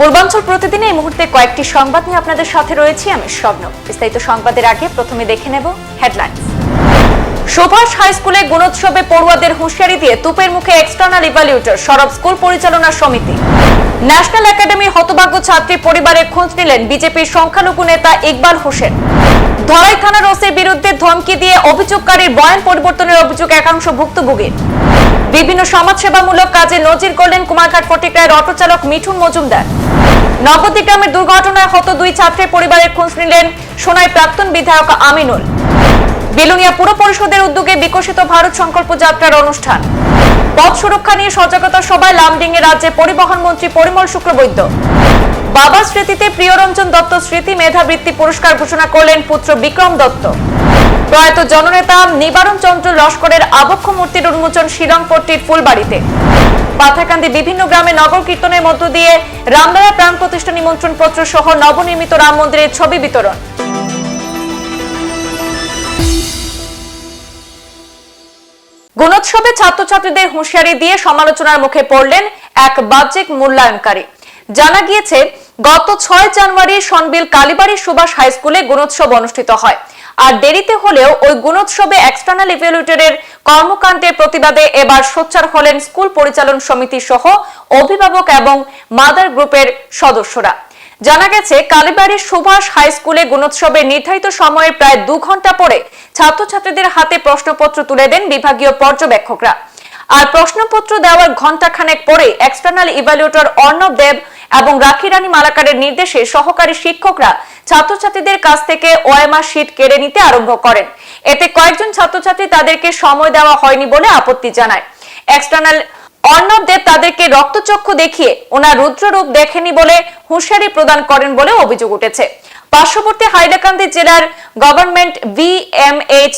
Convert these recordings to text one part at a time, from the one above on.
পূর্বাঞ্চল প্রতিদিন এই মুহূর্তে কয়েকটি সংবাদ নিয়ে আপনাদের সাথে রয়েছি আমি স্বপ্ন বিস্তারিত সংবাদের আগে প্রথমে দেখে নেব হেডলাইন্স। সুভাষ হাই স্কুলে গুণোৎসবে পড়ুয়াদের হুঁশিয়ারি দিয়ে তুপের মুখে এক্সটার্নাল ইভালিউটর সরব স্কুল পরিচালনা সমিতি। ন্যাশনাল একাডেমির হতভাগ্য ছাত্রী পরিবারের খোঁজ নিলেন বিজেপির সংখ্যালঘু নেতা ইকবাল হোসেন। ধলাই থানার ওসির বিরুদ্ধে ধমকি দিয়ে অভিযোগকারীর বয়ান পরিবর্তনের অভিযোগ একাংশ ভুক্তভোগীর। বিভিন্ন সমাজসেবামূলক কাজে নজির করলেন কুমারঘাট ফটিকরায়ের অটো চালক মিঠুন মজুমদার। নবদ্বীপ গ্রামের দুর্ঘটনায় হত দুই ছাত্রের পরিবারের খোঁজ নিলেন সোনাই প্রাক্তন বিধায়ক আমিনুল। বেলুনিয়া পুর পরিষদের উদ্যোগে বিকশিত ভারত সংকল্প যাত্রার অনুষ্ঠান। পথ সুরক্ষা নিয়ে সচেতনতা সভায় লামডিং এ রাজ্যে পরিবহন মন্ত্রী পরিমল শুক্রবৈদ্য বাবার স্মৃতিতে প্রিয়রঞ্জন দত্ত স্মৃতি মেধাবৃত্তি পুরস্কার ঘোষণা করলেন পুত্র বিক্রম দত্ত। প্রয়াত জননেতা নিবারণ চন্দ্র লস্করের আবক্ষ মূর্তির উন্মোচন শিলংপট্টির ফুলবাড়িতে। পাথাকান্দি বিভিন্ন গ্রামে নগর কীর্তনের মধ্য দিয়ে রামলালা প্রাণ প্রতিষ্ঠা নিমন্ত্রণ পত্র সহ নবনির্মিত রাম মন্দিরের ছবি বিতরণ। গুণোৎসবে ছাত্রছাত্রীদের হুঁশিয়ারি দিয়ে সমালোচনার মুখে পড়লেন এক বাহ্যিক মূল্যায়নকারী। জানা গিয়েছে, গত ছয় জানুয়ারি সনবিল কালীবাড়ি সুভাষ হাই স্কুলে গুণোৎসব অনুষ্ঠিত হয়। আর দেরিতে হলেও ওই গুণোৎসবে এক্সটার্নাল ইভ্যালুয়েটরের কর্মকাণ্ডের প্রতিবাদে এবার সোচ্চার হলেন স্কুল পরিচালন সমিতি সহ অভিভাবক এবং মাদার গ্রুপের সদস্যরা। জানা গেছে, কালীবাড়ির সুভাষ হাই স্কুলে গুণোৎসবের নির্ধারিত সময়ের প্রায় দু ঘণ্টা পরে ছাত্রছাত্রীদের হাতে প্রশ্নপত্র তুলে দেন বিভাগীয় পর্যবেক্ষকরা। আর প্রশ্নপত্র দেওয়ার ঘন্টাখানেক পরে এক্সটার্নাল ইভ্যালুয়েটর অর্ণব দেব এবং রাখি রানী মালাকারের নির্দেশে সহকারী শিক্ষকরা ছাত্রছাত্রীদের কাছ থেকে ওএমআর শিট কেড়ে নিতে আরম্ভ করেন। এতে কয়েকজন ছাত্রছাত্রী তাদেরকে সময় দেওয়া হয়নি বলে আপত্তি জানায়। এক্সটার্নাল অর্ণব দেব তাদেরকে রক্তচক্ষু দেখিয়ে ওনার রুদ্ররূপ দেখেনি বলে হুঁশিয়ারি প্রদান করেন বলে অভিযোগ উঠেছে। পার্শ্ববর্তী হাইলাকান্দি জেলার গভর্নমেন্ট ভিএমএইচ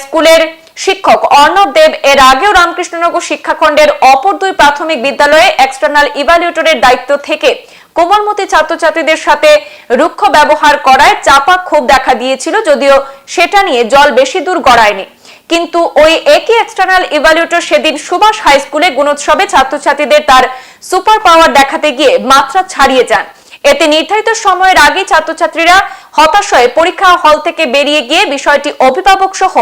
স্কুলের শিক্ষক অর্ণব দেব এর আগেও রামকৃষ্ণনগর শিক্ষাখণ্ডের অপর দুই প্রাথমিক বিদ্যালয়ে এক্সটার্নাল ইভালুয়েটরের দায়িত্ব থেকে কোমলমতি ছাত্রছাত্রীদের সাথে রুক্ষ ব্যবহার করায় চাপা ক্ষোভ দেখা দিয়েছিল, যদিও সেটা নিয়ে জল বেশি দূর গড়ায়নি। কিন্তু ওই একই এক্সটার্নাল ইভালুয়েটর সেদিন সুভাষ হাই স্কুলে গুণোৎসবে ছাত্রছাত্রীদের তার সুপার পাওয়ার দেখাতে গিয়ে মাত্রা ছাড়িয়ে যান। এতে নির্ধারিত সময়ের আগে ছাত্রছাত্রীরা হতাশ হয়ে পরীক্ষা হল থেকে বেরিয়ে গিয়ে বিষয়টি অভিভাবক সহ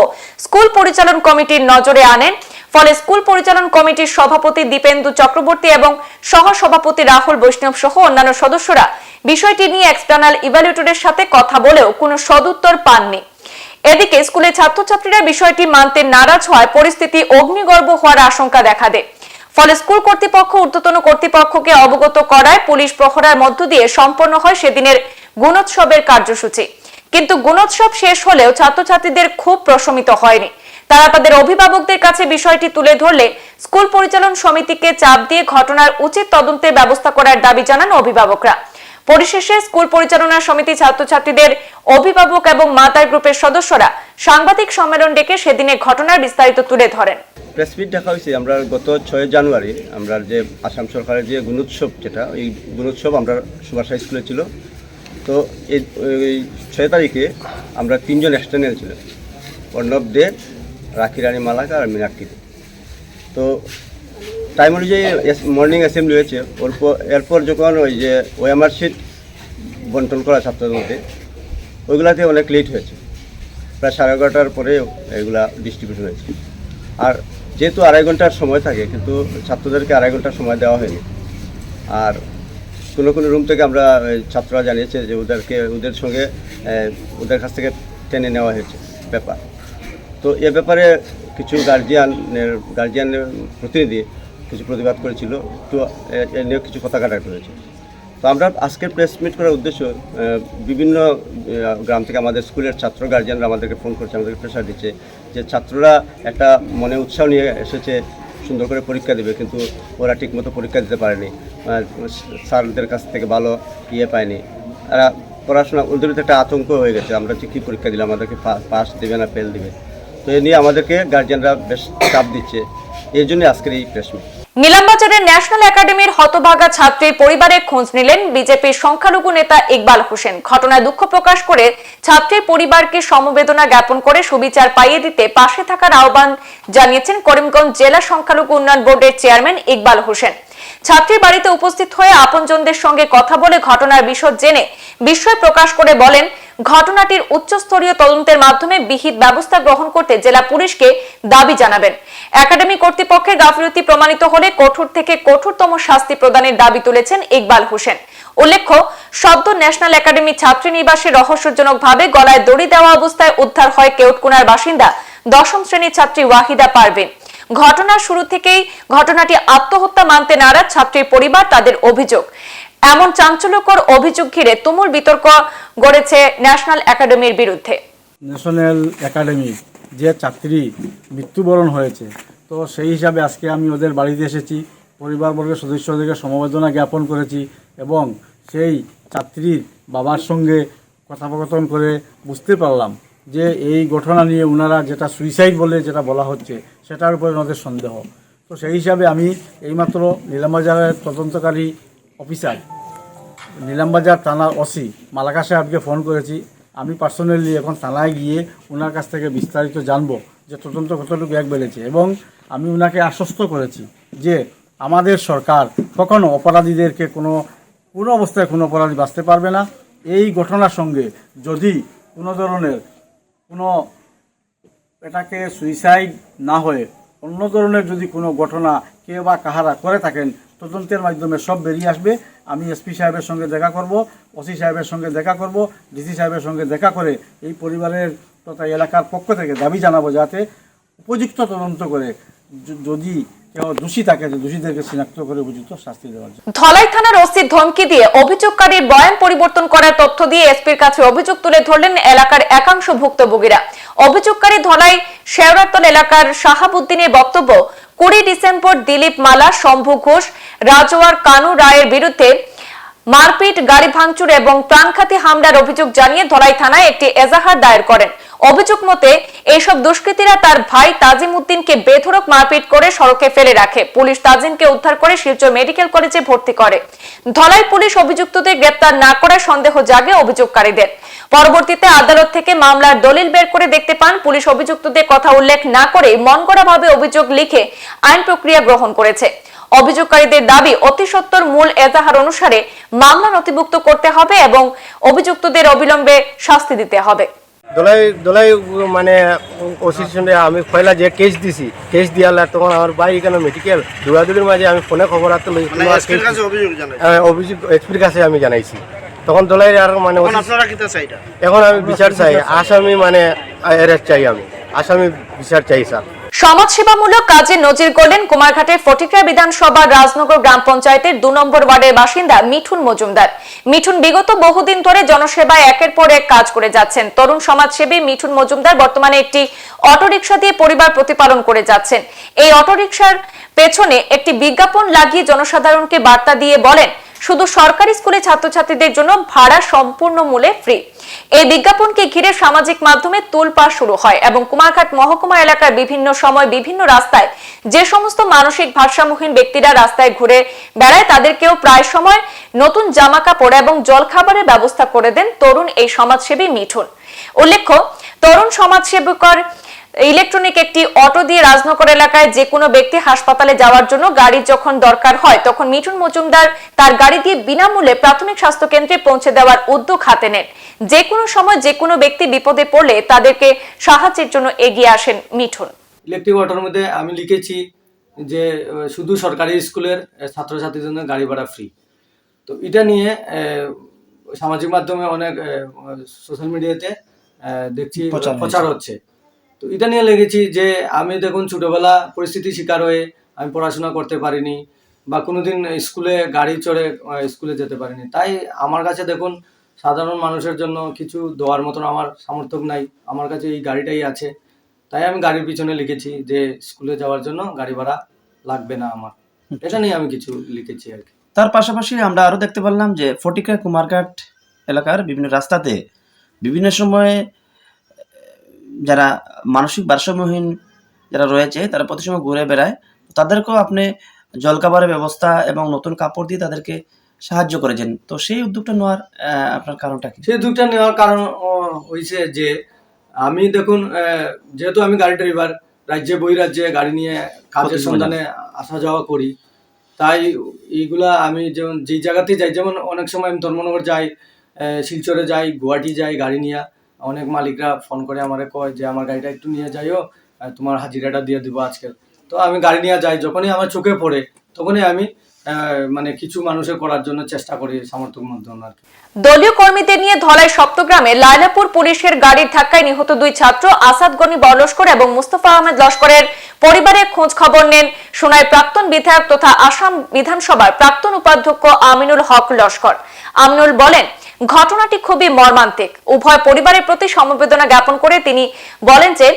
স্কুল পরিচালন কমিটির নজরে আনেন। ফলে স্কুল পরিচালন কমিটির সভাপতি দীপেন্দু চক্রবর্তী এবং সহ সভাপতি রাহুল বৈষ্ণব সহ অন্যান্য সদস্যরা বিষয়টি নিয়ে এক্সটার্নাল ইভালুয়েটরের সাথে কথা বলেও কোনো সদুত্তর পাননি। এদিকে স্কুলে ছাত্রছাত্রীরা বিষয়টি মানতে নারাজ হওয়ায় পরিস্থিতি অগ্নিগর্ভ হওয়ার আশঙ্কা দেখা দেয়। ফলে স্কুল কর্তৃপক্ষ, ঊর্ধ্বতন কর্তৃপক্ষকে অবগত করায় পুলিশ প্রহরার মধ্য দিয়ে সম্পন্ন হয় সেদিনের গুণোৎসবের কার্যসূচি। কিন্তু গুণোৎসব শেষ হলেও ছাত্রছাত্রীদের খুব প্রশমিত হয়নি। তারা তাদের অভিভাবকদের কাছে বিষয়টি তুলে ধরলে স্কুল পরিচালন সমিতিকে চাপ দিয়ে ঘটনার উচিত তদন্তের ব্যবস্থা করার দাবি জানান অভিভাবকরা। পরিশেষে স্কুল পরিচালনা সমিতি ছাত্রছাত্রীদের অভিভাবক এবং মাতার গ্রুপের সদস্যরা সাংবাদিক সম্মেলন ডেকে সেদিনে ঘটনার বিস্তারিত তুলে ধরেন প্রেস মিট দেখা হয়েছে, আমরা গত ছয় জানুয়ারি আমরা যে আসাম সরকারের যে গুণোৎসব যেটা, এই গুণোৎসব আমরা সুভাষ স্কুলে ছিল তো এই ছয় তারিখে আমরা তিনজন এক্সটার্নাল ছিল অর্ণব দে, রাখি রানী মালাকা আর মীনাক্ষী। তো টাইম অনুযায়ী মর্নিং অ্যাসেম্বলি হয়েছে। অল্প এরপর যখন ওই যে ওএমআর শিট বন্টন করা ছাত্রদের মধ্যে, ওইগুলাতে অনেক লেট হয়েছে। প্রায় সাড়ে এগারোটার পরে এগুলা ডিস্ট্রিবিউশন হয়েছে। আর যেহেতু আড়াই ঘণ্টার সময় থাকে, কিন্তু ছাত্রদেরকে আড়াই ঘণ্টার সময় দেওয়া হয়নি। আর কোনো কোনো রুম থেকে আমরা ছাত্ররা জানিয়েছে যে ওদেরকে, ওদের সঙ্গে ওদের কাছ থেকে টেনে নেওয়া হয়েছে ব্যাপার। তো এ ব্যাপারে কিছু গার্জিয়ানের গার্জিয়ানের প্রতিনিধি কিছু প্রতিবাদ করেছিল একটু এ- নিয়ে কিছু কথা কাটাকাটি হয়েছে। তো আমরা আজকের প্রেস মিট করার উদ্দেশ্য বিভিন্ন গ্রাম থেকে আমাদের স্কুলের ছাত্র গার্জিয়ানরা আমাদেরকে ফোন করছে, আমাদেরকে প্রেশার দিচ্ছে যে ছাত্ররা একটা মনে উৎসাহ নিয়ে এসেছে, সুন্দর করে পরীক্ষা দেবে, কিন্তু ওরা ঠিকমতো পরীক্ষা দিতে পারেনি। স্যারদের কাছ থেকে ভালো ইয়ে পায়নি। তারা পড়াশোনা, ওদের একটা আতঙ্ক হয়ে গেছে, আমরা যে কী পরীক্ষা দিলে আমাদেরকে পাস দেবে না ফেল দিবে। তো এ নিয়ে আমাদেরকে গার্জিয়ানরা বেশ চাপ দিচ্ছে। এই জন্য আজকের এই প্রেস মিট নিলামবাজারের ন্যাশনাল একাডেমির হতভাগা ছাত্রীর পরিবারের খোঁজ নিলেন বিজেপির সংখ্যালঘু নেতা ইকবাল হোসেন। ঘটনায় দুঃখ প্রকাশ করে ছাত্রীর পরিবারকে সমবেদনা জ্ঞাপন করে সুবিচার পাইয়ে দিতে পাশে থাকার আহ্বান জানিয়েছেন করিমগঞ্জ জেলা সংখ্যালঘু উন্নয়ন বোর্ডের চেয়ারম্যান ইকবাল হোসেন। ছাত্রীর বাড়িতে উপস্থিত হয়ে আপনজনদের সঙ্গে কথা বলে ঘটনার বিশদ জেনে বিস্ময় প্রকাশ করে বলেন, ঘটনাটির উচ্চস্তরীয় তদন্তের মাধ্যমে বিহিত ব্যবস্থা গ্রহণ করতে জেলা পুলিশকে দাবি জানাবেন। একাডেমি কর্তৃপক্ষের গাফিলতি প্রমাণিত হলে কঠোর থেকে কঠোরতম শাস্তি প্রদানের দাবি তুলেছেন ইকবাল হোসেন। উল্লেখ্য, সদ্য ন্যাশনাল একাডেমি ছাত্রীনিবাসে রহস্যজনকভাবে গলায় দড়ি দেওয়া অবস্থায় উদ্ধার হয় কেউটকুনার বাসিন্দা। দশম শ্রেণির ছাত্রী ওয়াহিদা পারভিন। ঘটনার শুরু থেকেই ঘটনাটি আত্মহত্যা মানতে নারাজ ছাত্রীর পরিবার তাদের অভিযোগ। এমন চাঞ্চল্যকর অভিযোগ ঘিরে তুমুল বিতর্ক গড়েছে ন্যাশনাল একাডেমির বিরুদ্ধে। ন্যাশনাল একাডেমি যে ছাত্রী মৃত্যুবরণ হয়েছে, তো সেই হিসাবে আজকে আমি ওদের বাড়িতে এসেছি, পরিবারবর্গের সদস্যদেরকে সমবেদনা জ্ঞাপন করেছি এবং সেই ছাত্রীর বাবার সঙ্গে কথোপকথন করে বুঝতে পারলাম যে এই ঘটনা নিয়ে ওনারা যেটা সুইসাইড বলে যেটা বলা হচ্ছে সেটার উপরে ওনাদের সন্দেহ। তো সেই হিসাবে আমি এইমাত্র নীলামবাজারের তদন্তকারী অফিসার, নিলামবাজার থানার ওসি মালাকা সাহেবকে ফোন করেছি। আমি পার্সোনালি এখন থানায় গিয়ে ওনার কাছ থেকে বিস্তারিত জানব যে তদন্ত কতটুকু এক বেড়েছে এবং আমি ওনাকে আশ্বস্ত করেছি যে আমাদের সরকার কখনো অপরাধীদেরকে কোনো কোনো অবস্থায় কোনো অপরাধী বাঁচতে পারবে না। এই ঘটনার সঙ্গে যদি কোনো ধরনের কোনো এটাকে সুইসাইড না হয়ে অন্য ধরনের যদি কোনো ঘটনা কে বা কাহারা করে থাকেন, তদন্তের মাধ্যমে সব বেরিয়ে আসবে। আমি এসপি সাহেবের সঙ্গে দেখা করব ওসি সাহেবের সঙ্গে দেখা করব ডিসি সাহেবের সঙ্গে দেখা করে এই পরিবারের তথা এলাকার পক্ষ থেকে দাবি জানাব যাতে উপযুক্ত তদন্ত করে যদি ধমকি দিয়ে অভিযোগকারীর পরিবর্তন করার তথ্য দিয়ে এসপির কাছে অভিযোগ তুলে ধরলেন এলাকার একাংশ ভুক্তভোগীরা। অভিযোগকারী ধলাই এলাকার বক্তব্য, কুড়ি ডিসেম্বর দিলীপ মালা, শম্ভু ঘোষ, রাজওয়ার কানু রায়ের বিরুদ্ধে মারপিট, গাড়ি ভাঙচুর এবং প্রাণঘাতী হামলার অভিযোগ জানিয়ে ধলাই থানায় একটি এজাহার দায়ের করেন। অভিযোগ মতে এইসব দুষ্কৃতীরা তার ভাই তাজিম উদ্দিনকে বেধড়ক মারপিট করে সড়কে ফেলে রাখে। পুলিশ তাজিমকে উদ্ধার করে শিলচর মেডিকেল কলেজে ভর্তি করে। ধলাই পুলিশ অভিযুক্তদের গ্রেপ্তার না করার সন্দেহ জাগে অভিযোগকারীদের। পরবর্তীতে আদালত থেকে মামলার দলিল বের করে দেখতে পান, পুলিশ অভিযুক্তদের কথা উল্লেখ না করে মনগড়াভাবে অভিযোগ লিখে আইন প্রক্রিয়া গ্রহণ করেছে। অভিযোগকারীদের দাবি অতি সত্বর মূল এজাহার অনুসারে মামলা নথিভুক্ত করতে হবে এবং অভিযুক্তদের অবিলম্বে শাস্তি দিতে হবে। দোলাই দোলাই মানে ওসির সঙ্গে আমি পয়লা যে কেস দিছি কেস দিয়ালা তখন আমার ভাই এখানে মেডিকেল দৌড়াদৌড়ির মাঝে আমি ফোনে খবর আসতে লই মানে অভিযোগ জানাই হ্যাঁ, এসপির কাছে আমি জানাইছি। তখন দোলাই আর মানে এখন OC আপনারা কিতা চাইটা এখন আমি বিচার চাই আসামি মানে অ্যারেস্ট চাই আমি। আসামি বিচার চাই স্যার। সমাজসেবামূলক কাজে নজির করলেন কুমারঘাটের ফটিকরা বিধানসভার রাজনগর গ্রাম পঞ্চায়েতের দু নম্বর ওয়ার্ডের বাসিন্দা মিঠুন মজুমদার। মিঠুন, বিগত বহুদিন ধরে জনসেবায় একের পর এক কাজ করে যাচ্ছেন। তরুণ সমাজসেবী মিঠুন মজুমদার বর্তমানে একটি অটোরিকশা দিয়ে পরিবার প্রতিপালন করে যাচ্ছেন। এই অটোরিকশার পেছনে একটি বিজ্ঞাপন লাগিয়ে জনসাধারণকে বার্তা দিয়ে বলেন শুধু সরকারি স্কুলে ছাত্রছাত্রীদের জন্য ভাড়া সম্পূর্ণ মূল্যে ফ্রি এই বিজ্ঞাপনকে ঘিরে সামাজিক মাধ্যমে তোলপাড় শুরু হয় এবং কুমারঘাট মহকুমা এলাকার বিভিন্ন সময় বিভিন্ন রাস্তায় যে সমস্ত মানসিক ভারসাম্যহীন ব্যক্তিরা রাস্তায় ঘুরে বেড়ায়, তাদেরকেও প্রায় সময় নতুন জামা কাপড় এবং জলখাবারের ব্যবস্থা করে দেন তরুণ এই সমাজসেবী মিঠুন। উল্লেখ্য, তরুণ সমাজসেবকর ইলেকট্রনিক একটি অটো দিয়ে রাজনগর এলাকায় যে কোনো ব্যক্তি হাসপাতালে যাওয়ার জন্য গাড়ি যখন দরকার হয় তখন মিঠুন মজুমদার তার গাড়ি দিয়ে বিনামূল্যে প্রাথমিক স্বাস্থ্য কেন্দ্রে পৌঁছে দেওয়ার উদ্যোগ হাতে নেন। যে কোনো সময় যে কোনো ব্যক্তি বিপদে পড়লে তাদেরকে সাহায্যের জন্য এগিয়ে আসেন মিঠুন। ইলেকট্রিক অটোর মধ্যে আমি লিখেছি যে শুধু সরকারি স্কুলের আহ, ছাত্রছাত্রীদের জন্য গাড়ি ভাড়া ফ্রি তো এটা নিয়ে আহ, সামাজিক মাধ্যমে অনেক সোশ্যাল মিডিয়াতে দেখছি প্রচার প্রচার হচ্ছে। তো এটা নিয়ে লেগেছি যে আমি দেখুন ছোটবেলা পরিস্থিতি শিকার হয়ে আমি পড়াশোনা করতে পারিনি বা কোনোদিন স্কুলে গাড়ি চড়ে স্কুলে যেতে পারিনি। তাই আমার কাছে দেখুন সাধারণ মানুষের জন্য কিছু দেওয়ার মতন আমার সামর্থ্য নাই। আমার কাছে এই গাড়িটাই আছে। তাই আমি গাড়ির পিছনে লিখেছি যে স্কুলে যাওয়ার জন্য গাড়ি ভাড়া লাগবে না আমার। এটা নিয়ে আমি কিছু লিখেছি আর কি। তার পাশাপাশি আমরা আরও দেখতে পারলাম যে ফটিকা কুমারঘাট এলাকার বিভিন্ন রাস্তাতে বিভিন্ন সময়ে যারা মানসিক ভারসাম্যহীন যারা রয়েছে তারা প্রতি সময় ঘুরে বেড়ায় তাদেরকেও আপনি জলখাবারের ব্যবস্থা এবং নতুন কাপড় দিয়ে তাদেরকে সাহায্য করেছেন। তো সেই উদ্যোগটা নেওয়ার আপনার কারণটা কি? সেই দুটা নেওয়ার কারণ হয়েছে যে আমি দেখুন যেহেতু আমি গাড়ি ড্রাইভার রাজ্যে বই রাজ্যে গাড়ি নিয়ে কাজের সন্ধানে আসা যাওয়া করি তাই এইগুলা আমি যেমন যেই জায়গাতে যাই যেমন অনেক সময় আমি ধর্মনগর যাই শিলচরে যাই গুয়াহাটি যাই গাড়ি নিয়ে অনেক মালিকরা ফোন করে আমারে কয় যে, আমার গাড়িটা একটু নিয়ে যাইও তোমার হাজিরাটা দিয়ে দিব আজকে। তো আমি গাড়ি নিয়ে যাই, যখনই আমার চোখে পড়ে, তখনই আমি মানে কিছু মানুষের করার জন্য চেষ্টা করি সামর্থ্য মাধ্যমে আর দলীয় কর্মীদের নিয়ে ধলাই সপ্তগ্রামে লাইলাপুর পুলিশের গাড়ির ধাক্কায় নিহত দুই ছাত্র, আসাদ গনি বলস্কর এবং মুস্তফা আহমেদ লস্করের পরিবারের খোঁজ খবর নেন সোনাই প্রাক্তন বিধায়ক তথা আসাম বিধানসভার প্রাক্তন উপাধ্যক্ষ আমিনুল হক লস্কর। আমিনুল বলেন ঘটনাটি খুবই মর্মান্তিক। উভয় পরিবারের প্রতি সমবেদনা জ্ঞাপন করে তিনি বলেন যে,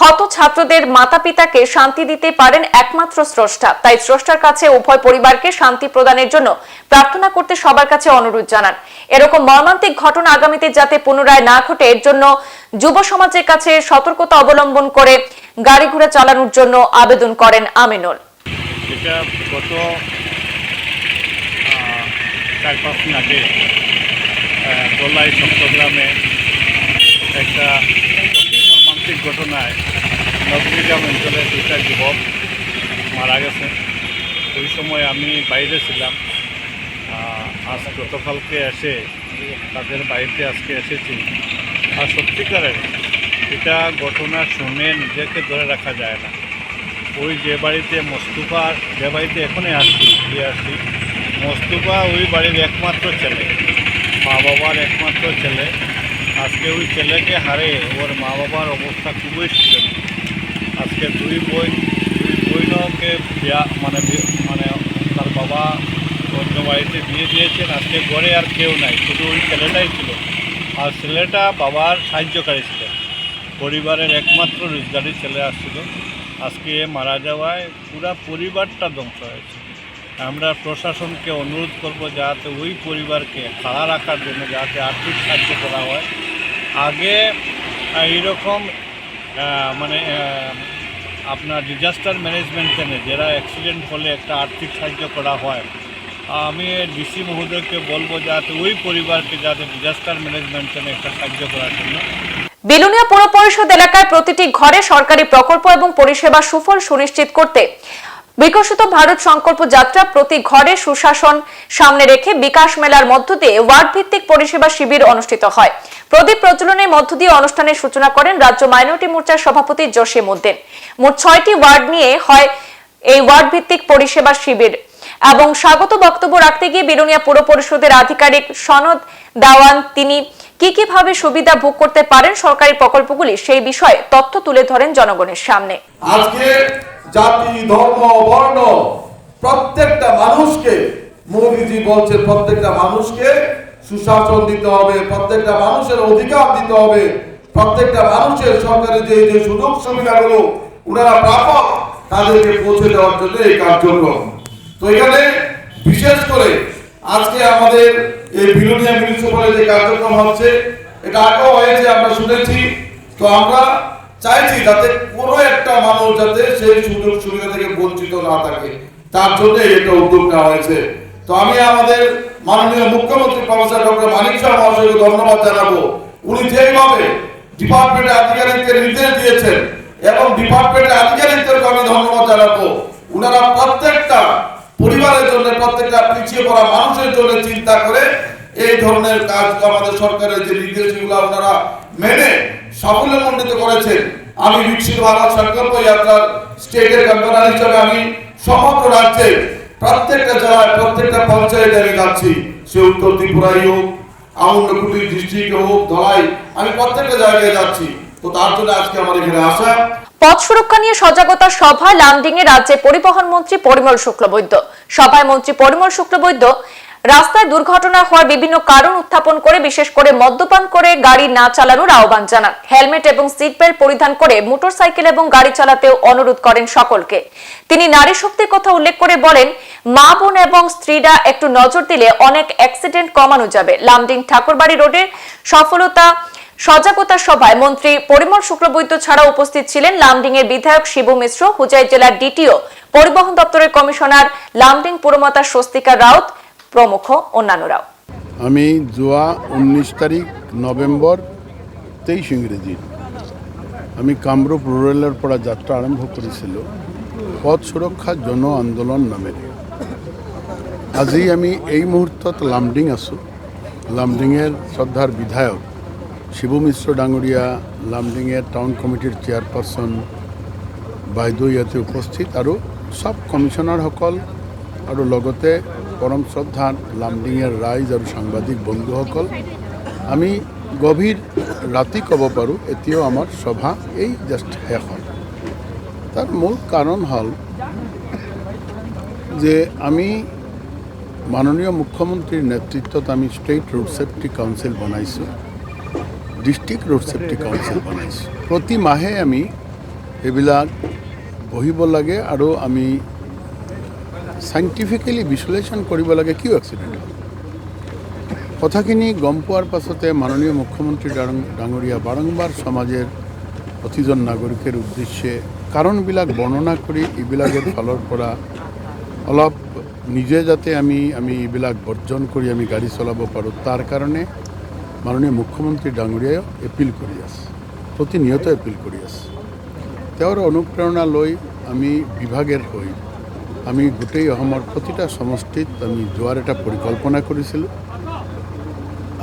হত ছাত্রদের মাতা পিতাকে শান্তি দিতে পারেন একমাত্র স্রষ্টা। তাই স্রষ্টার কাছে উভয় পরিবারকে শান্তি প্রদানের জন্য প্রার্থনা করতে সবার কাছে অনুরোধ জানান। এরকম মর্মান্তিক ঘটনা আগামীতে যাতে পুনরায় না ঘটে, এর জন্য যুব সমাজের কাছে সতর্কতা অবলম্বন করে গাড়ি ঘোড়া চালানোর জন্য আবেদন করেন আমিনুল। এটা গত চার পাঁচ দিন আগে দোলাই চট্টগ্রামে একটা অতি মর্মান্তিক ঘটনায় নবগ্রাম অঞ্চলে দুইটা যুবক মারা গেছে। ওই সময় আমি বাইরে ছিলাম। আজ গতকালকে এসে তাদের বাড়িতে আজকে এসেছি। আর সত্যিকারের এটা ঘটনা শুনে নিজেকে ধরে রাখা যায় না। ওই যে বাড়িতে মোস্তফা, যে বাড়িতে এখনই আসছি দিয়ে আসছি, মোস্তফা ওই বাড়ির একমাত্র ছেলে। মা বাবার একমাত্র ছেলে। আজকে ওই ছেলেকে হারে ওর মা বাবার অবস্থা খুবই ছিল আজকে দুই বই দুই বিয়া মানে মানে তার বাবা অন্য বাড়িতে বিয়ে দিয়েছেন। আজকে ঘরে আর কেউ নাই, শুধু ওই ছেলেটাই ছিল। আর ছেলেটা বাবার সাহায্যকারী ছিলেন পরিবারের একমাত্র রোজগারি ছেলে আসছিল। আজকে মারা যাওয়ায় পুরা পরিবারটা ধ্বংস হয়েছে। আমরা প্রশাসনকে অনুরোধ করব যাতে ওই পরিবারকে খাড়া রাখার জন্য যাতে আর্থিক সাহায্য করা হয়। আগে এইরকম মানে আপনার ডিজাস্টার ম্যানেজমেন্ট প্ল্যানে যারা অ্যাক্সিডেন্ট হলে একটা আর্থিক সাহায্য করা হয়, আমি ডিসি মহোদয়কে বলব যাতে ওই পরিবারকে যাতে ডিজাস্টার ম্যানেজমেন্ট প্ল্যানে একটা সাহায্য করার জন্য। বিলুনিয়া পুর পরিষদ এলাকায় প্রতিটি ঘরে সরকারি প্রকল্প এবং পরিষেবা সুফল সুনিশ্চিত করতে বিকশিত ভারত সংকল্প যাত্রা প্রতি ঘরে সুশাসন সামনে রেখে বিকাশ মেলার মধ্য দিয়ে ওয়ার্ড ভিত্তিক পরিষেবা শিবির অনুষ্ঠিত হয়। প্রদীপ প্রজ্বলনের মধ্য দিয়ে অনুষ্ঠানের সূচনা করেন রাজ্য মাইনরিটি মোর্চার সভাপতি জসিম উদ্দিন। মোট ছয়টি ওয়ার্ড নিয়ে হয় এই ওয়ার্ড ভিত্তিক পরিষেবা শিবির এবং স্বাগত বক্তব্য রাখতে গিয়ে বিরুনিয়া পুর পরিষদের আধিকারিক সনদ দেওয়ান তিনি কি কি ভাবে সুবিধা ভোগ করতে পারেন সরকারি প্রকল্পগুলি সেই বিষয়ে তথ্য তুলে ধরেন জনগণের সামনে। জাতি, ধর্ম, বর্ণ, প্রত্যেকটা মানুষকে মোদিজি বলছে, প্রত্যেকটা মানুষকে সুশাসন দিতে হবে, প্রত্যেকটা মানুষের অধিকার দিতে হবে, প্রত্যেকটা মানুষের সরকারের যে যে সুযোগ সুবিধাগুলো, ওনারা প্রাপক তাদেরকে পৌঁছে দেওয়ার জন্য এই কার্যক্রম। তো এখানে বিশেষ করে আজকে আমাদের এই বিলোনিয়া মিউনিসিপালে যে কার্যক্রম হচ্ছে, এটা আগেও হয়েছে, আমরা শুনেছি। তো আমরা চাইছি যাতে কোনো একটা মানুষ যাতে সেই সুযোগ সুবিধা থেকে বঞ্চিত না থাকে। তার জন্য এটা উদ্যোগ নেওয়া হয়েছে। তো আমি আমাদের মাননীয় মুখ্যমন্ত্রী প্রফেসর ডক্টর মানিক শাহ মহাশয়কে ধন্যবাদ জানাব। উনি যেভাবে ডিপার্টমেন্টের আধিকারিককে নির্দেশ দিয়েছেন এবং ডিপার্টমেন্টের আধিকারিকদেরকে আমি ধন্যবাদ জানাব। উনারা প্রত্যেকটা পরিবারের জন্য, প্রত্যেকটা পিছিয়ে পড়া মানুষের জন্য চিন্তা করে এই ধরনের কাজ আমাদের সরকারের যে নির্দেশগুলো ওনারা মেনে সাফল্যমণ্ডিত করেছেন। আমি বিকশিত ভারত সংকল্প যাত্রার স্টেটের কনভেনার হিসেবে আমি সমগ্র রাজ্যে প্রত্যেকটা জেলায় প্রত্যেকটা পঞ্চায়েতে আমি যাচ্ছি। সে উত্তর ত্রিপুরাই হোক, আমন্ডকুটি ডিস্ট্রিক্ট হোক, ধলাই, আমি প্রত্যেকটা জায়গায় যাচ্ছি। তো তার জন্য আজকে আমার এখানে আসা। পথ সুরক্ষা নিয়ে সজাগতা সভা লামডিং এ রাজ্যে পরিবহন মন্ত্রী পরিমল শুক্লবৈদ্য। সভায় মন্ত্রী পরিমল শুক্লবৈদ্য রাস্তায় দুর্ঘটনা হওয়ার বিভিন্ন কারণ উত্থাপন করে, বিশেষ করে মদ্যপান করে গাড়ি না চালানোর আহ্বান জানান। হেলমেট এবং সিট বেল্ট পরিধান করে মোটরসাইকেল এবং গাড়ি চালাতেও অনুরোধ করেন সকলকে। তিনি নারী শক্তির কথা উল্লেখ করে বলেন, মা, বোন এবং স্ত্রীরা একটু নজর দিলে অনেক অ্যাক্সিডেন্ট কমানো যাবে। লামডিং ঠাকুরবাড়ি রোডের সফলতা সজাগতা সভায় মন্ত্রী পরিমল শুক্লবৈদ্য ছাড়া উপস্থিত ছিলেন লামডিং এর বিধায়ক শিবু মিশ্র, হুজাই জেলার ডিটিও পরিবহন দপ্তরের কমিশনার লামডিং পুরমাতা স্বস্তিকা রাউত প্রমুখ অন্যান্যরাও। আমি যোৱা ঊনৈছ তাৰিখ নৱেম্বৰ তেইছ ইংৰাজীত আমি কামৰূপ ৰুৰেলৰ পৰা যাত্ৰা আৰম্ভ কৰিছিলোঁ, পথ সুৰক্ষা জন আন্দোলন নামেৰে। আজি আমি এই মুহূৰ্তত লামডিং আছোঁ। লামডিঙের শ্ৰদ্ধাৰ বিধায়ক শিবু মিশ্ৰ ডাঙৰীয়া লামডিঙের টাউন কমিটিৰ চেয়াৰপাৰচন বাইদেউ ইয়াতে উপস্থিত আৰু চব কমিশ্যনাৰসকল আৰু লগতে পৰম শ্ৰদ্ধা লামডিঙেৰ ৰাইজ আৰু সাংবাদিক বন্ধুসকল, আমি গভীৰ ৰাতি ক'ব পাৰোঁ এতিয়াও আমাৰ সভা, এই জাষ্ট শেষ হ'ল তাৰ মূল কাৰণ হ'ল যে আমি মাননীয় মুখ্যমন্ত্ৰীৰ নেতৃত্বত আমি ষ্টেট ৰোড ছেফটি কাউন্সিল বনাইছোঁ ডিষ্ট্ৰিক্ট ৰোড ছেফটি কাউন্সিল বনাইছোঁ। প্ৰতি মাহে আমি এইবিলাক বহিব লাগে আৰু আমি চাইণ্টিফিকেলি বিশ্লেষণ কৰিব লাগে, কিয় এক্সিডেণ্ট হ'ল কথাখিনি গম পোৱাৰ পাছতে মাননীয় মুখ্যমন্ত্ৰী ডাঙ- ডাঙৰীয়া বাৰম্বাৰ সমাজের প্ৰতিজন নাগৰিকৰ উদ্দেশ্যে কাৰণবিলাক বৰ্ণনা কৰি এইবিলাকৰ ফালৰ পৰা অলপ নিজে যাতে আমি আমি এইবিলাক বৰ্জন কৰি আমি গাড়ী চলাব পাৰোঁ, তাৰ কাৰণে মাননীয় মুখ্যমন্ত্ৰী ডাঙৰীয়াই এপিল কৰি আছে, প্ৰতিনিয়ত এপিল কৰি আছে। তেওঁৰ অনুপ্ৰেৰণা লৈ আমি বিভাগের হৈ আমি গোটেই অসমৰ প্ৰতিটা সমষ্টিত আমি যোৱাৰ এটা পৰিকল্পনা কৰিছিলোঁ।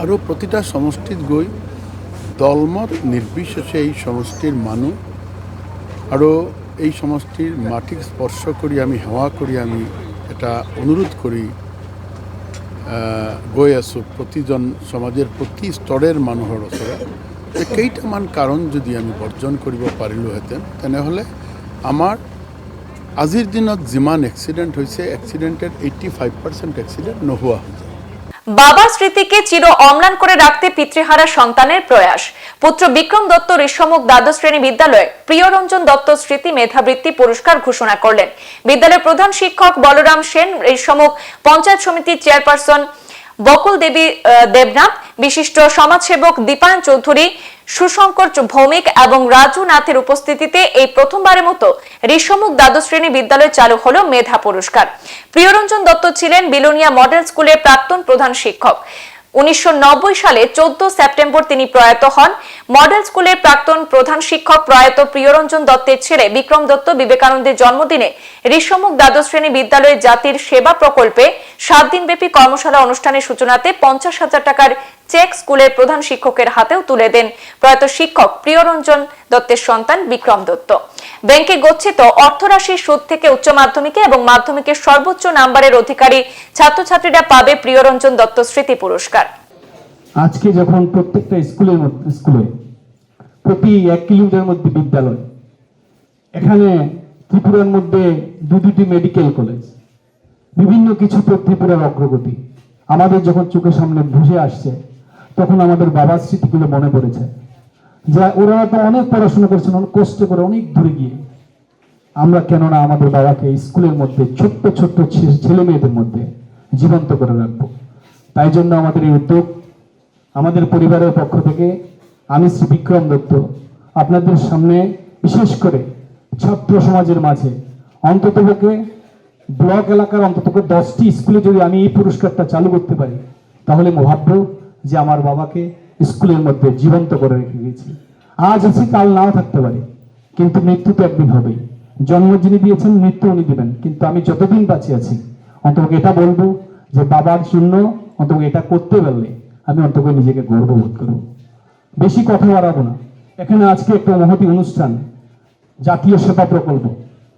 আৰু প্ৰতিটা সমষ্টিত গৈ দলমত নিৰ্বিশেষে এই সমষ্টিৰ মানুহ আৰু এই সমষ্টিৰ মাটিক স্পৰ্শ কৰি আমি, সেৱা কৰি আমি এটা অনুৰোধ কৰি গৈ আছোঁ প্ৰতিজন সমাজৰ প্ৰতি স্তৰৰ মানুহৰ ওচৰত। যে কেইটামান কাৰণ যদি আমি বৰ্জন কৰিব পাৰিলোহেঁতেন, তেনেহ'লে আমাৰ আজিৰ দিনত যিমান এক্সিডেণ্ট হৈছে এক্সিডেণ্টের এইট্টি ফাইভ পাৰ্চেণ্ট এক্সিডেণ্ট নোহোৱা হৈ বাবার স্মৃতিকে চির অম্লান করে রাখতে পিতৃহারা সন্তানের প্রয়াস। পুত্র বিক্রম দত্ত ঋষমুখ দ্বাদশ শ্রেণি বিদ্যালয়ে প্রিয়রঞ্জন দত্ত স্মৃতি মেধাবৃত্তি পুরস্কার ঘোষণা করলেন। বিদ্যালয়ের প্রধান শিক্ষক বলরাম সেন, ঋষমুখ, পঞ্চায়েত সমিতির চেয়ারপারসন বকুল দেবী দেবনাথ বিশিষ্ট সমাজসেবক দীপায়ন চৌধুরী, সুশঙ্কর ভৌমিক এবং রাজু নাথের উপস্থিতিতে এই প্রথমবারের মতো ঋষমুখ দ্বাদশ শ্রেণি বিদ্যালয়ে চালু হলো মেধা পুরস্কার। প্রিয়রঞ্জন দত্ত ছিলেন বিলোনিয়া মডেল স্কুলের প্রাক্তন প্রধান শিক্ষক। উনিশশো সালে চোদ্দ সেপ্টেম্বর তিনি প্রয়াত হন। মডেল স্কুলের প্রাক্তন প্রধান শিক্ষক প্রয়াত প্রিয়রঞ্জন দত্তের ছেলে বিক্রম দত্ত বিবেকানন্দের জন্মদিনে ঋষমুখ দ্বাদশ শ্রেণি বিদ্যালয়ে জাতির সেবা প্রকল্পে সাত দিনব্যাপী কর্মশালা অনুষ্ঠানের সূচনাতে পঞ্চাশ হাজার টাকার চেক স্কুলের প্রধান শিক্ষকের হাতেও তুলে দেন প্রয়াত শিক্ষক প্রিয়রঞ্জন দত্তের সন্তান বিক্রম দত্ত। ব্যাংকে গচ্ছিত অর্থরাশির সুদ থেকে উচ্চ মাধ্যমিকে এবং মাধ্যমিকের সর্বোচ্চ নাম্বারের অধিকারী ছাত্রছাত্রীরা পাবে প্রিয়রঞ্জন দত্ত স্মৃতি পুরস্কার। আজকে যখন প্রত্যেকটা স্কুলের মধ্যে স্কুলে, প্রতি এক কিলোমিটার মধ্যে বিদ্যালয়, এখানে ত্রিপুরার মধ্যে দু দুটি মেডিকেল কলেজ বিভিন্ন কিছুতে ত্রিপুরার অগ্রগতি। আমাদের যখন চোখের সামনে ভুসে আসছে তখন আমাদের বাবার স্মৃতিগুলো মনে পড়েছে। যা ওরা তো অনেক পড়াশোনা করেছেন অনেক কষ্ট করে, অনেক দূরে গিয়ে। আমরা কেননা আমাদের বাবাকে স্কুলের মধ্যে, ছোট্ট ছোট্ট ছেলে মেয়েদের মধ্যে জীবন্ত করে রাখব। তাই জন্য আমাদের এই উদ্যোগ আমাদের পরিবারের পক্ষ থেকে আমি শ্রী বিক্রম দত্ত আপনাদের সামনে বিশেষ করে ছাত্র সমাজের মাঝে অন্ততপক্ষে ব্লক এলাকার অন্ততপক্ষে দশটি স্কুলে যদি আমি এই পুরস্কারটা চালু করতে পারি, তাহলে ভাববো যে আমার বাবাকে স্কুলের মধ্যে জীবন্ত করে রেখে গেছি আজ আছি, কাল নাও থাকতে পারি। কিন্তু মৃত্যু তো একদিন হবেই। জন্ম যিনি দিয়েছেন, মৃত্যু উনি দিবেন। কিন্তু আমি যতদিন বাঁচে আছি অন্তত এটা বলব যে বাবার জন্য অন্তত এটা করতে পারলে আমি অন্তত নিজেকে গর্ববোধ করব। বেশি কথা বাড়াবো না। এখানে আজকে একটা মহতি অনুষ্ঠান, জাতীয় সেবা প্রকল্প।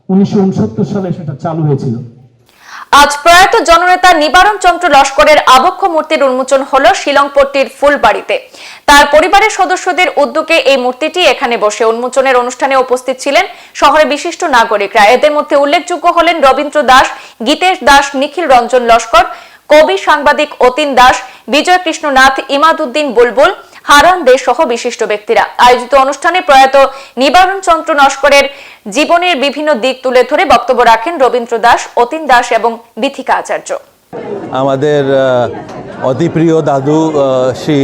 উনিশশো উনসত্তর সালে সেটা চালু হয়েছিল। আজ প্রয়াত জননেতা নিবারণ চন্দ্র লস্করের আবক্ষ মূর্তির উন্মোচন হলো শিলংপট্টির ফুলবাড়িতে। তার পরিবারের সদস্যদের উদ্যোগে এই মূর্তিটি এখানে বসে উন্মোচনের অনুষ্ঠানে উপস্থিত ছিলেন শহরের বিশিষ্ট নাগরিকরা। এদের মধ্যে উল্লেখযোগ্য হলেন রবীন্দ্র দাস, গীতেশ দাস, নিখিল রঞ্জন লস্কর, কবি সাংবাদিক অতীন দাস বিজয় কৃষ্ণনাথ ইমাদুদ্দিন বুলবুল হারান দে সহ বিশিষ্ট ব্যক্তিরা। আয়োজিত অনুষ্ঠানে প্রয়াত নিবারণ চন্দ্র নস্করের জীবনের বিভিন্ন দিক তুলে ধরে বক্তব্য রাখেন রবীন্দ্র দাস, অতীন দাস এবং বিথিকা আচার্য। আমাদের অতি প্রিয় দাদু শ্রী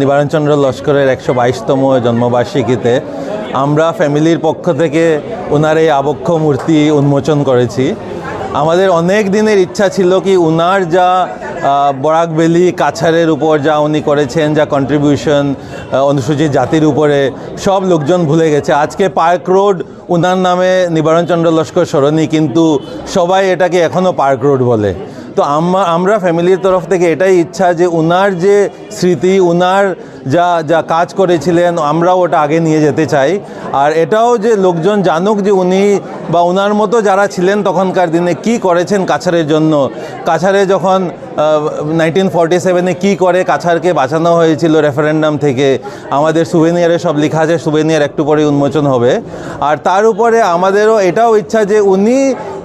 নিবারণচন্দ্র লস্করের একশো বাইশতম জন্মবার্ষিকীতে আমরা ফ্যামিলির পক্ষ থেকে ওনার এই আবক্ষ মূর্তি উন্মোচন করেছি। আমাদের অনেক দিনের ইচ্ছা ছিল কি উনার যা বরাকবেলি কাছারের উপর যা উনি করেছেন, যা কন্ট্রিবিউশন অনুসূচিত জাতির উপরে, সব লোকজন ভুলে গেছে। আজকে পার্ক রোড, উনার নামে নিবারণচন্দ্র লস্কর সরণি, কিন্তু সবাই এটাকে এখনও পার্ক রোড বলে। তো আম- আমরা ফ্যামিলির তরফ থেকে এটাই ইচ্ছা যে উনার যে স্মৃতি, উনার যা যা কাজ করেছিলেন, আমরাও ওটা আগে নিয়ে যেতে চাই। আর এটাও যে লোকজন জানুক যে উনি বা উনার মতো যারা ছিলেন তখনকার দিনে, কি করেছেন কাছারের জন্য। কাছারে যখন নাইনটিন ফর্টি সেভেনে কী করে কাছারকে বাঁচানো হয়েছিল রেফারেন্ডাম থেকে? আমাদের সুভেনিয়ারে সব লেখা আছে সুভেনিয়ার একটু পরে উন্মোচন হবে। আর তার উপরে আমাদেরও এটাও ইচ্ছা যে উনি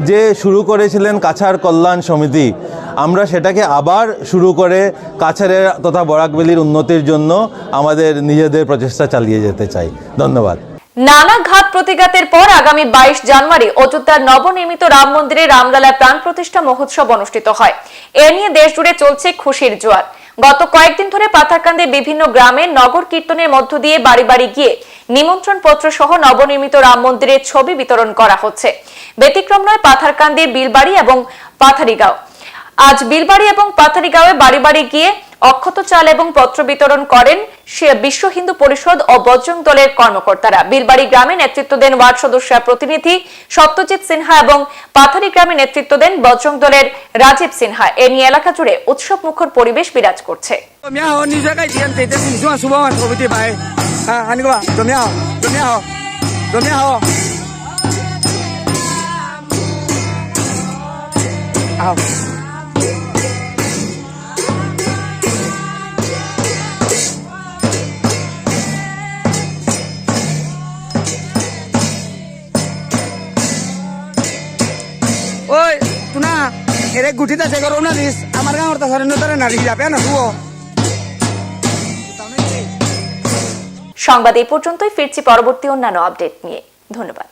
যে শুরু করেছিলেন কাছার কল্যাণ সমিতি, আমরা সেটাকে আবার শুরু করে কাছাড়ের তথা বরাকবেলির উন্নতির জন্য আমাদের নিজেদের প্রচেষ্টা চালিয়ে যেতে চাই। ধন্যবাদ। নানা ঘাত প্রতিঘাতের পর আগামী বাইশ জানুয়ারি অযোধ্যার নবনির্মিত রাম মন্দিরে রামলালার প্রাণ প্রতিষ্ঠা মহোৎসব অনুষ্ঠিত হয়। এ নিয়ে দেশ জুড়ে চলছে খুশির জোয়ার। গত কয়েকদিন ধরে পাথারকান্দে বিভিন্ন গ্রামে নগর কীর্তনের মধ্য দিয়ে বাড়ি বাড়ি গিয়ে নিমন্ত্রণ পত্র সহ নবনির্মিত রাম মন্দিরের ছবি বিতরণ করা হচ্ছে। ব্যতিক্রম নয় পাথারকান্দে বিলবাড়ি এবং পাথারিগাঁও। আজ বিলবাড়ি এবং পাথারিগাঁওয়ে বাড়ি বাড়ি গিয়ে অক্ষত চাল এবং পত্র বিতরণ করেন বিশ্ব হিন্দু পরিষদ ও বজরং দলের কর্মকর্তারা। বিলবাড়ি গ্রামে নেতৃত্ব দেন ওয়ার্ড সদস্য প্রতিনিধি সত্যজিৎ সিনহা এবং পাথারি গ্রামে নেতৃত্ব দেন বজরং দলের রাজীব সিনহা। এ নিয়ে এলাকা জুড়ে উৎসব মুখর পরিবেশ বিরাজ করছে। 怎 এরে গুটিতে করো না দিস আমার তাছাড়া নতারে নারী যাবে না হুও সংবাদ এই পর্যন্তই ফিরছি পরবর্তী অন্যান্য আপডেট নিয়ে। ধন্যবাদ।